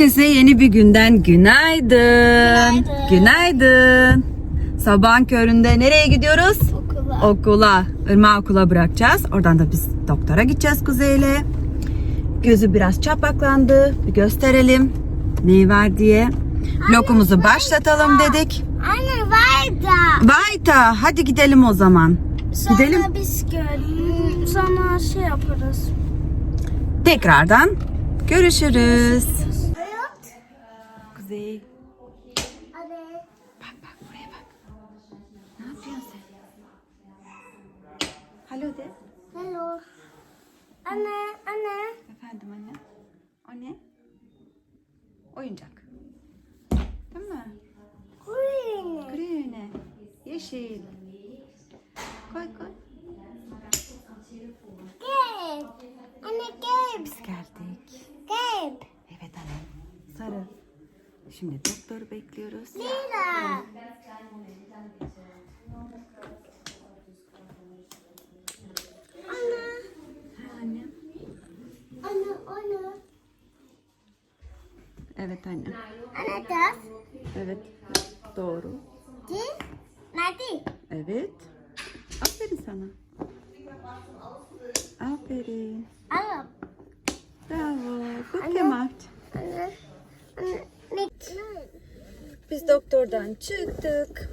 Herkese yeni bir günden günaydın. Günaydın. Günaydın. Sabahın köründe nereye gidiyoruz? Okula. Okula. Irmağı okula bırakacağız. Oradan da biz doktora gideceğiz Kuzey'le. Gözü biraz çapaklandı. Bir gösterelim. Neyi var diye. Vlogumuzu başlatalım dedik. Anne var da. Vayta hadi gidelim o zaman. Sonra Gidelim. biz gör. Sonra şey yaparız. Tekrardan görüşürüz. Evet. Anne, anne. Efendim anne. O ne? Oyuncak. Değil mi? Green. Grüne. Yeşil. Koy koy. Gabe. Anne Gabe. Biz geldik. Gabe. Evet anne. Sarı. Şimdi doktoru bekliyoruz. Lila. Evet anne. Evet. Doğru. Di. Nerede? Evet. Aferin sana. Aferin. Anne. Bravo. Good. Ne? Biz doktordan çıktık.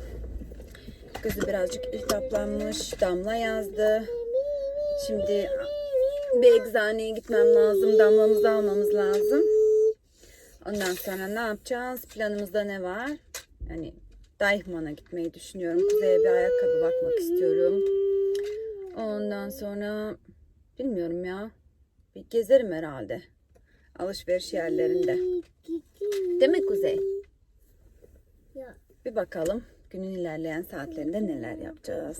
Kızı birazcık iltihaplanmış. Damla yazdı. Şimdi bir eczaneye gitmem lazım. Damlamızı almamız lazım. Ondan sonra ne yapacağız? Planımızda ne var? Yani Deichmann'a gitmeyi düşünüyorum. Kuzey'e bir ayakkabı bakmak istiyorum. Ondan sonra bilmiyorum ya. Bir gezerim herhalde. Alışveriş yerlerinde. Değil mi Kuzey? Ya. Bir bakalım günün ilerleyen saatlerinde neler yapacağız.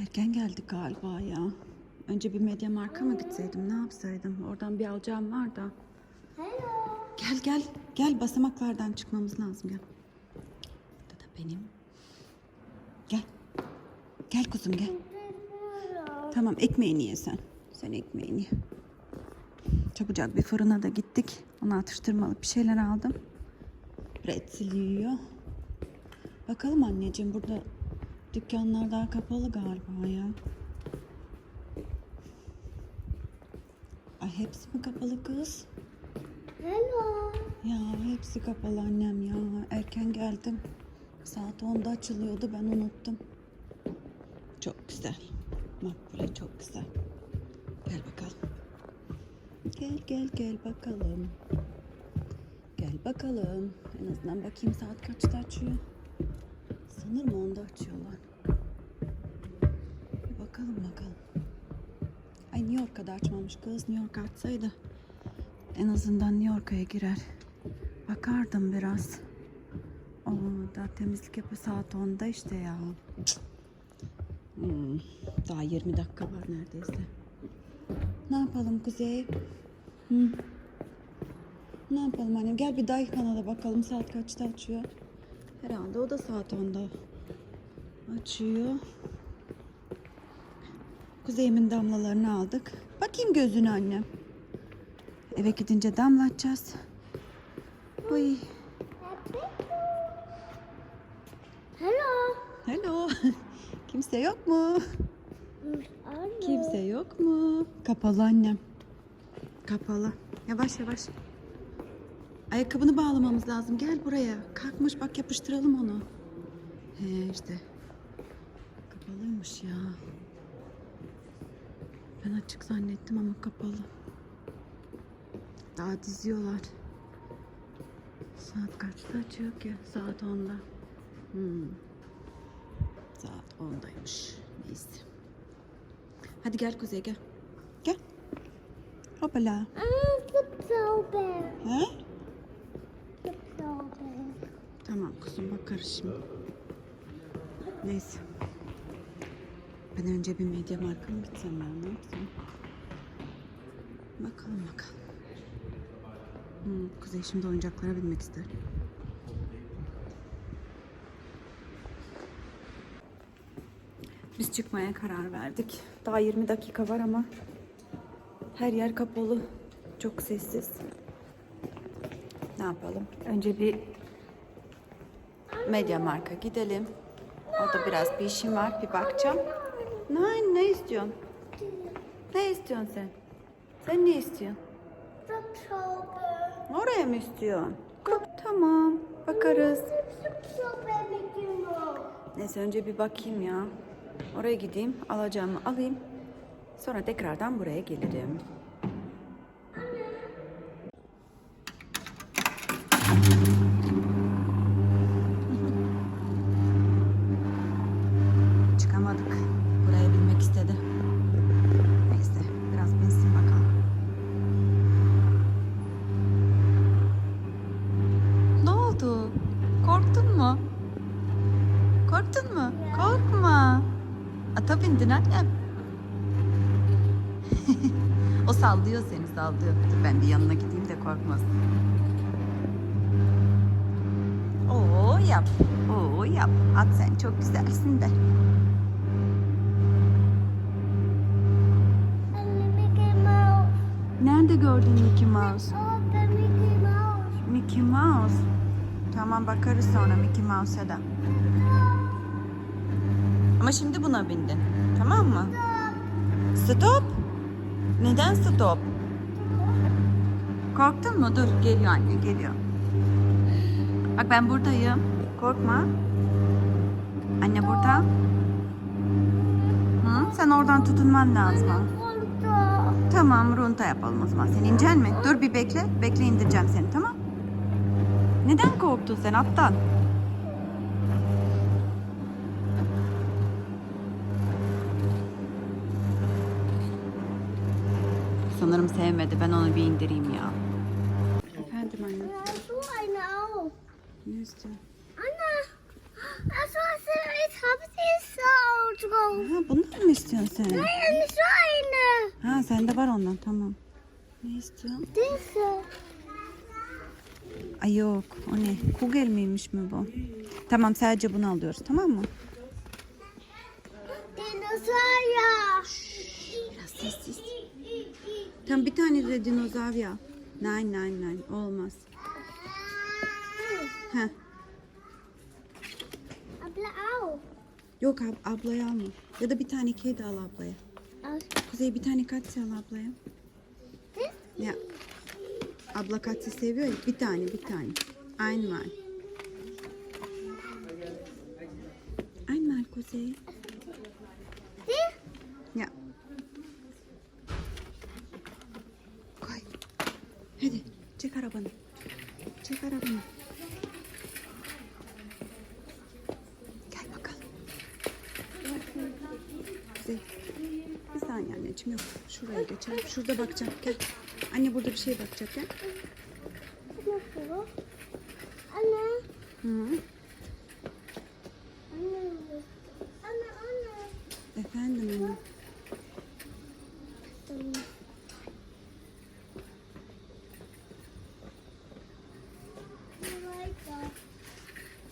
Erken geldik galiba ya. Önce bir medya marka mı gitseydim ne yapsaydım? Oradan bir alacağım var da. Hello. Gel gel. Gel basamaklardan çıkmamız lazım gel. Burada da benim. Gel. Gel kuzum gel. Tamam ekmeğini ye sen. Sen ekmeğini ye. Çabucak bir fırına da gittik. Ona atıştırmalık bir şeyler aldım. Pretzel yiyor. Bakalım anneciğim burada dükkanlar daha kapalı galiba ya. Ay hepsi mi kapalı kız? Hello. Ya hepsi kapalı annem ya. Erken geldim. Saat 10'da açılıyordu ben unuttum. Çok güzel. Makbule çok güzel. Gel bakalım. Gel gel gel bakalım. Gel bakalım. En azından bakayım saat kaçta açıyor. Sanırım 10'da açıyorlar. Ay New York'a açmamış kız. New York açsaydı en azından New York'a girer. Bakardım biraz. Oo, daha temizlik yapı saat 10'da işte ya. Hmm, daha 20 dakika var neredeyse. Ne yapalım Kuzey? Hı? Ne yapalım annem? Gel bir Daikan'a da bakalım saat kaçta açıyor. Herhalde o da saat 10'da açıyor. Kuzey'imin damlalarını aldık. Bakayım gözünü annem. Eve gidince damlatacağız. Uy. Hello. Hello. Kimse yok mu? Kimse yok mu? Kapalı annem. Kapalı. Yavaş yavaş. Ayakkabını bağlamamız lazım. Gel buraya. Kalkmış bak yapıştıralım onu. He işte. Kapalıymış ya. Ben açık zannettim ama kapalı. Daha diziyorlar. Saat kaçta açıyor ki? Saat 10'da. Hmm. Saat 10'daymış. Neyse. Hadi gel Kuzey gel. Gel. Hoppala. He? Tamam kuzum bakarız şimdi. Neyse. Ben önce bir medya marka mı gitsem ya ne yapsam? Bakalım bakalım. Hmm, Kuzey şimdi oyuncaklara binmek ister. Biz çıkmaya karar verdik. Daha 20 dakika var ama her yer kapalı. Çok sessiz. Ne yapalım? Önce bir Medya Marka gidelim. Orada biraz bir işim var. Bir bakacağım. Ne, ne istiyorsun? Ne istiyorsun sen? Sen ne istiyorsun? Oraya mı istiyorsun? Tamam. Bakarız. Neyse önce bir bakayım ya. Oraya gideyim. Alacağımı alayım. Sonra tekrardan buraya gelirim. Çıkamadık. Buraya binmek istedi. Neyse biraz binsin bakalım. Ne oldu? Korktun mu? Korktun mu? Korkma. Ata bindin annem. o sallıyor seni sallıyor. Dur ben bir yanına gideyim de korkmasın. Oo yap. Oo yap. At sen çok güzelsin de. Nerede gördün Mickey Mouse? Mickey Mouse. Mickey Mouse. Tamam bakarız sonra Mickey Mouse'a da. Ama şimdi buna bindin. Tamam mı? Stop. Neden stop? Korktun mu? Dur geliyor anne geliyor. Bak ben buradayım. Korkma. Anne burada. Hı? Sen oradan tutunman lazım. Wanda. Tamam runta yapalım o zaman. Sen ineceksin mi? Dur bir bekle. Bekle indireceğim seni tamam? Neden korktun sen aptal? Sanırım sevmedi. Ben onu bir indireyim ya. Ne istiyorsun? Anna, that's what I said. It's happening so go. Ha bundan mı istiyorsun sen? I am trying Ha sende var ondan tamam. Ne istiyorsun? uh, Ay yok o ne? Kugel miymiş mi bu? Tamam sadece bunu alıyoruz tamam mı? Dinosaur. Biraz sessiz. Tam bir tane de dinozor ya. Nein nein nein olmaz. Heh. Abla au. Yok ab ablaya alma. Ya da bir tane kedi al ablaya. Au. Kuzey bir tane katsi al ablaya. This. Ya. Abla katsi seviyor ya. Bir tane bir tane. Einmal. Einmal Kuzey. This. Ya. Koy. Hadi çek arabanı. Çek arabanı. Gel bakalım. Kuzey. Bir saniye anneciğim yok. Şuraya geçelim. Şurada bakacağım. Gel. Anne burada bir şey bakacak gel. Nasıl? Anne. Hı -hı. Anne. Anne anne. Efendim anne. Anne. I like that.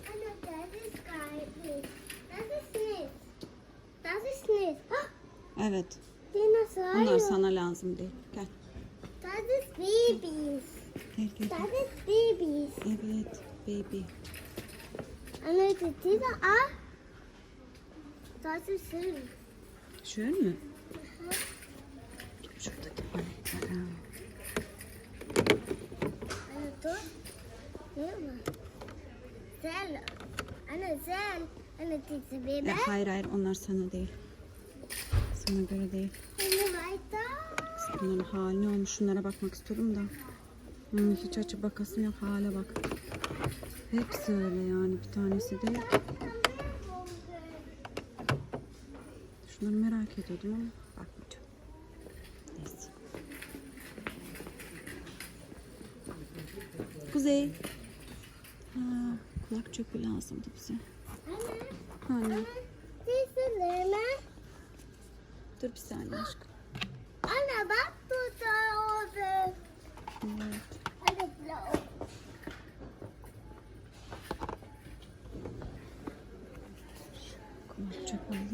Anne, that is guy. That is sneeze. That is sneeze. Evet. Dinosaur. Bunlar sana lazım değil. Gel. That is babies. Gel gel. That gel. is babies. Evet. Baby. Anne, the dino ah. That is silly. Şöyle mü? Şuradaki paletler. ha. Dur. Ne var? Zel. Anne zel. Anne titsi E, bebe. hayır hayır onlar sana değil. Sana göre değil. Anne weiter. Bunların hali ne olmuş? Şunlara bakmak istiyorum da. Hmm, hiç açıp bakasım yok. Hale bak. Hepsi öyle yani. Bir tanesi değil. Şunları merak ediyordum ama bakmayacağım. Neyse. Kuzey. Ha, kulak çöpü lazımdı bize. Anne. Anne. Titsi nerede? Dur bir saniye aşkım. Anne bak burada orada. Evet. Anne. Kulak çöpü alayım. Anne das ist Gurke. Anne wie ist aber? Ach so, das ist meine.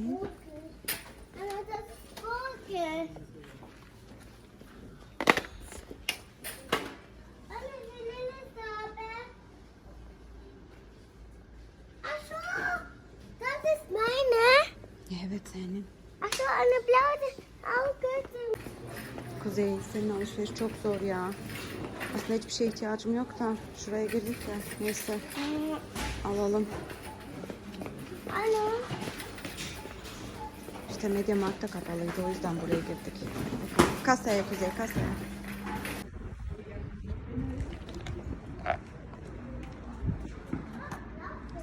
Evet senin. Kuzey senin alışveriş çok zor ya. Aslında hiçbir şeye ihtiyacım yok da şuraya girdik ya. Neyse alalım. Hallo. İşte Media Markt'ta kapalıydı o yüzden buraya girdik. Kasaya Kuzey kasaya.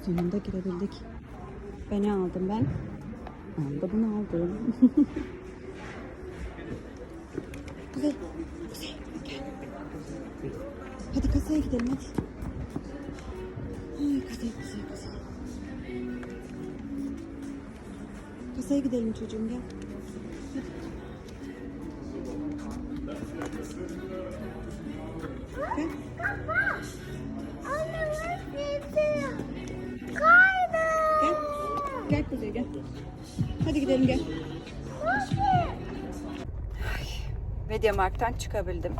Sonunda girebildik. Beni aldım ben. Ben de bunu aldım. Kuzey, Kuzey gel. Hadi kasaya gidelim hadi. Kasaya gidelim çocuğum gel. Gel. Gel. Gel. Hadi gidelim gel. Was hier? Media Markt'tan çıkabildim.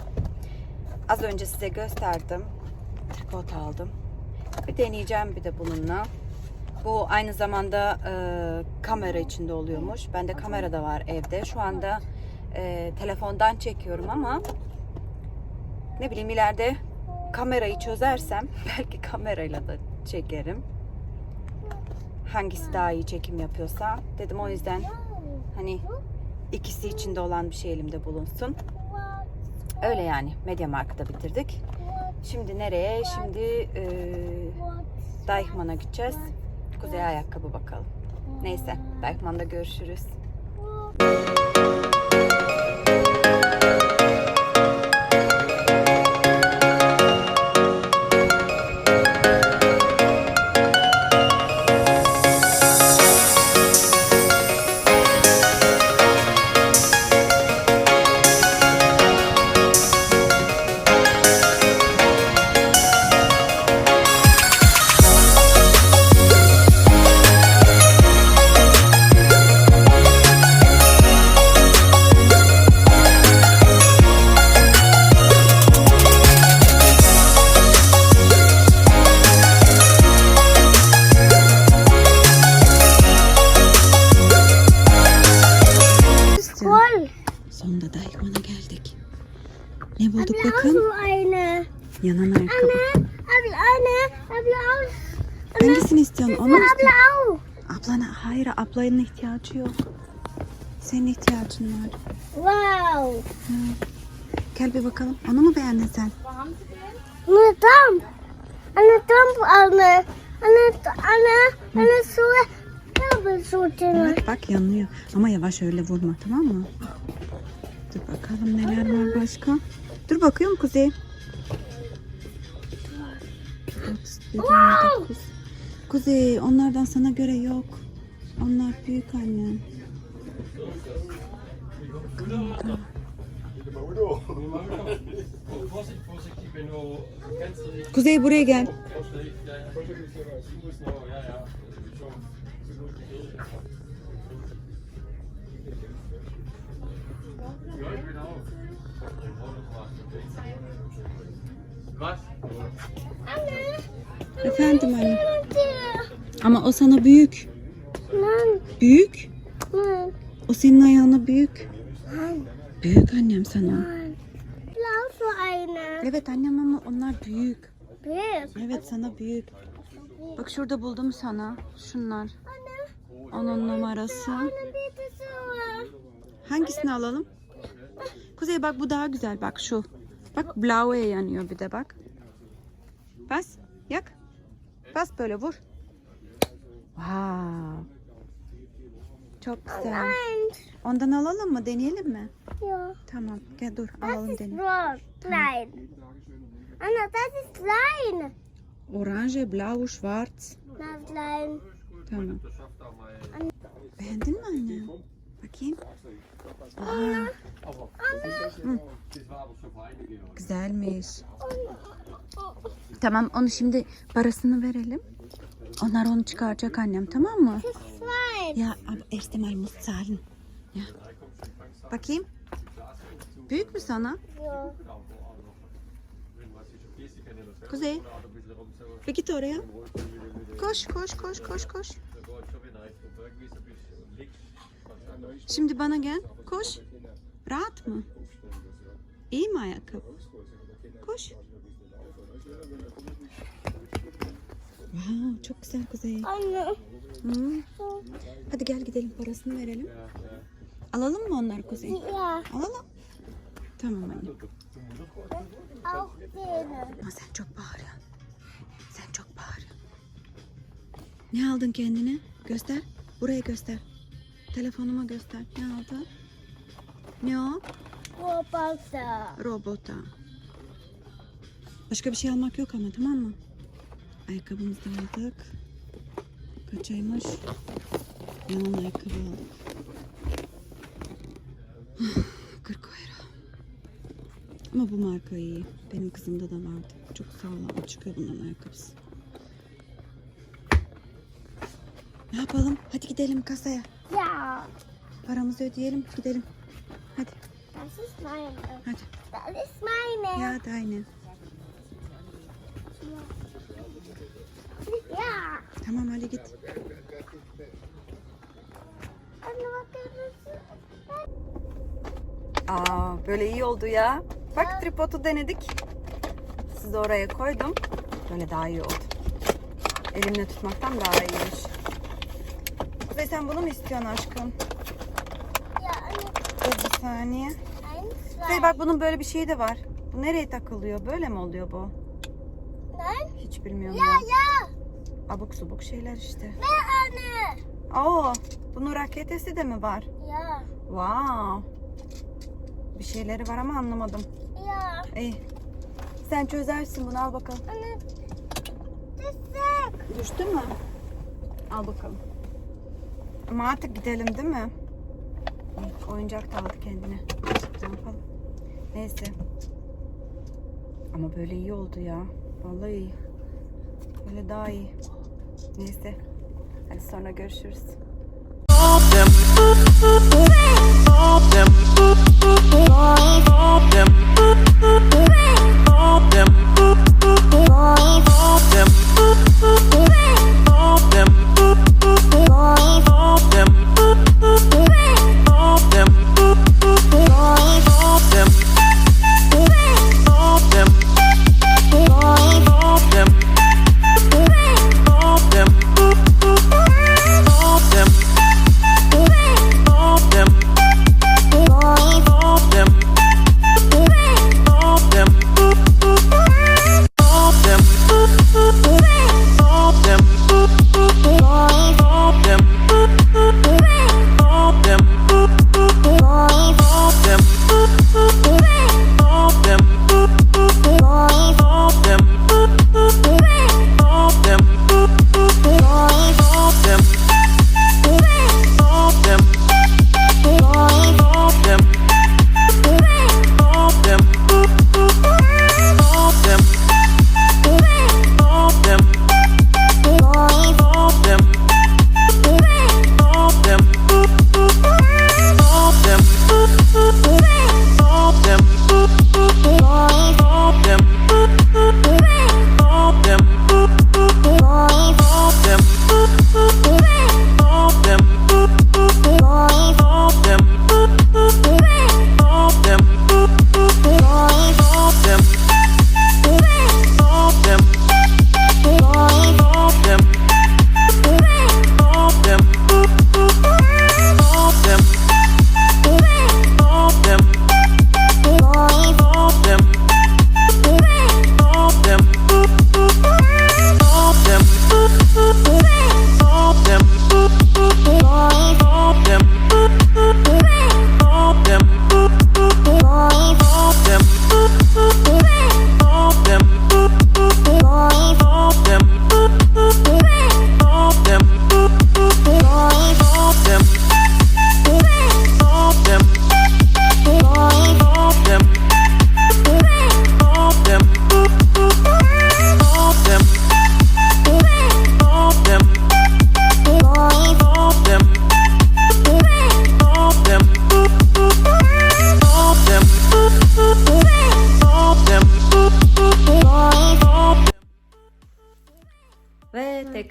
Az önce size gösterdim. Tripod aldım. Bir deneyeceğim bir de bununla. Bu aynı zamanda e, kamera içinde oluyormuş. Bende kamera da var evde. Şu anda e, telefondan çekiyorum ama ne bileyim ileride kamerayı çözersem belki kamerayla da çekerim. Hangisi daha iyi çekim yapıyorsa dedim o yüzden hani ikisi içinde olan bir şey elimde bulunsun. Öyle yani. Media Markt'ta bitirdik. Şimdi nereye? Şimdi e, Deichmann'a gideceğiz. Kuzey ayakkabı bakalım. Neyse. Deichmann'da görüşürüz. Ablanın ihtiyacı yok. Senin ihtiyacın var. Wow. Gel bir bakalım. Onu mu beğendin sen? Eine Dampf. Eine Dampf, Anne. Eine, eine Schuhe. Kabelschute. Evet bak yanıyor. Ama yavaş öyle vurma tamam mı? Dur bakalım neler var başka. Dur bakıyorum Kuzey. Kuzey onlardan sana göre yok. Onlar büyük annem. Kuzey buraya gel. Anne. Efendim anne. Ama o sana büyük. Büyük. O senin ayağına büyük. nein, Büyük annem sana. nein. Blau so eine. Evet annem ama onlar büyük. Büyük. Evet sana büyük. Bak şurada buldum sana. Şunlar. Onun numarası. Hangisini alalım? Kuzey bak bu daha güzel. Bak şu. Bak blaue yanıyor bir de bak. Bas. Yak. Bas böyle vur. Wow. Çok güzel. Ondan alalım mı? Deneyelim mi? Ja. Tamam. Gel dur alalım deneyelim. rot. Klein. Anna, das ist klein. Orange, blau, schwarz. Das klein. Tamam. Beğendin mi anne? Bakayım. Aa, Jahre. güzelmiş. Tamam onu şimdi parasını verelim. Onlar onu çıkaracak annem tamam mı? Klein. Ya aber erst einmal muss zahlen. Ya. Bakayım. Büyük mü sana? Ja. Das Kuzey. Bir git oraya. Koş koş koş koş koş. Şimdi bana gel. Koş. Rahat mı? İyi mi ayakkabı? Koş. Wow, çok güzel Kuzey. Anne. Hı. Hadi gel gidelim parasını verelim. Alalım mı onları Kuzey? Alalım. Tamam anne. Ama sen çok bağırıyorsun. Sen çok bağırıyorsun. Ne aldın kendine? Göster. Buraya göster. Telefonuma göster. Ne aldın? Ne o? Roboter. Robota. Başka bir şey almak yok ama tamam mı? Ayakkabımızı da aldık. Kaç aymış? Yalan ayakkabı aldık. 40 euro. Ama bu marka iyi. Benim kızımda da vardı. Çok sağlam çıkıyor bunların ayakkabısı. Ne yapalım? Hadi gidelim kasaya. Ja. Paramızı ödeyelim. Gidelim. Hadi. Das ist meine. Hadi. Das ist meine. Ya deine. Tamam hadi git. Aa böyle iyi oldu ya. Bak tripodu denedik. Sizi oraya koydum. Böyle daha iyi oldu. Elimle tutmaktan daha iyiymiş. Kuzey sen bunu mu istiyorsun aşkım? Dur bir saniye. Kuzey bak bunun böyle bir şeyi de var. Bu nereye takılıyor? Böyle mi oluyor bu? Hiç bilmiyorum Ja, ya. Abuk subuk şeyler işte. Ne Anne? Oo, bunun raketesi de mi var? Ja. Wow. Bir şeyleri var ama anlamadım. Ja. İyi. Sen çözersin bunu al bakalım. Anne. Düşecek. Düştü mü? Al bakalım. Ama artık gidelim değil mi? Oyuncak da aldı kendine. Ne yapalım? Neyse. Ama böyle iyi oldu ya. Vallahi iyi. Böyle daha iyi. Neyse. Hadi sonra görüşürüz. Boy.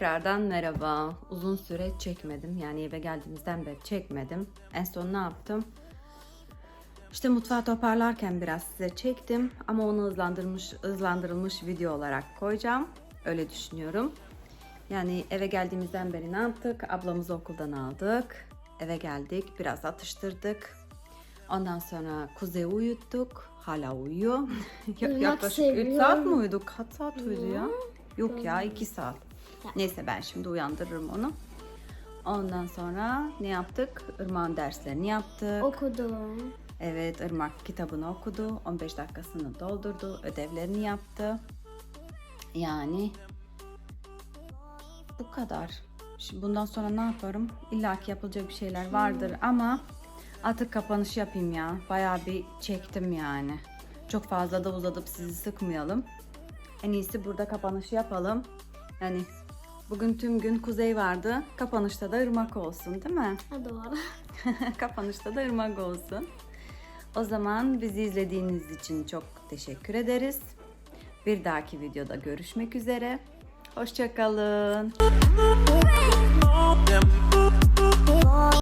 Tekrardan merhaba. Uzun süre çekmedim. Yani eve geldiğimizden beri çekmedim. En son ne yaptım? İşte mutfağı toparlarken biraz size çektim. Ama onu hızlandırmış, hızlandırılmış video olarak koyacağım. Öyle düşünüyorum. Yani eve geldiğimizden beri ne yaptık? Ablamızı okuldan aldık. Eve geldik. Biraz atıştırdık. Ondan sonra Kuzey'i uyuttuk. Hala uyuyor. Yaklaşık 3 seviyor. saat mi uyuduk? Kaç saat uyudu ya? Yok ya 2 saat. Neyse ben şimdi uyandırırım onu. Ondan sonra ne yaptık? Irmak'ın derslerini yaptık. Okudum. Evet Irmak kitabını okudu. 15 dakikasını doldurdu. Ödevlerini yaptı. Yani bu kadar. Şimdi bundan sonra ne yaparım? İlla ki yapılacak bir şeyler vardır ama artık kapanış yapayım ya. Bayağı bir çektim yani. Çok fazla da uzatıp sizi sıkmayalım. En iyisi burada kapanışı yapalım. Yani bugün tüm gün kuzey vardı. Kapanışta da ırmak olsun değil mi? Ha doğru. Kapanışta da ırmak olsun. O zaman bizi izlediğiniz için çok teşekkür ederiz. Bir dahaki videoda görüşmek üzere. Hoşçakalın.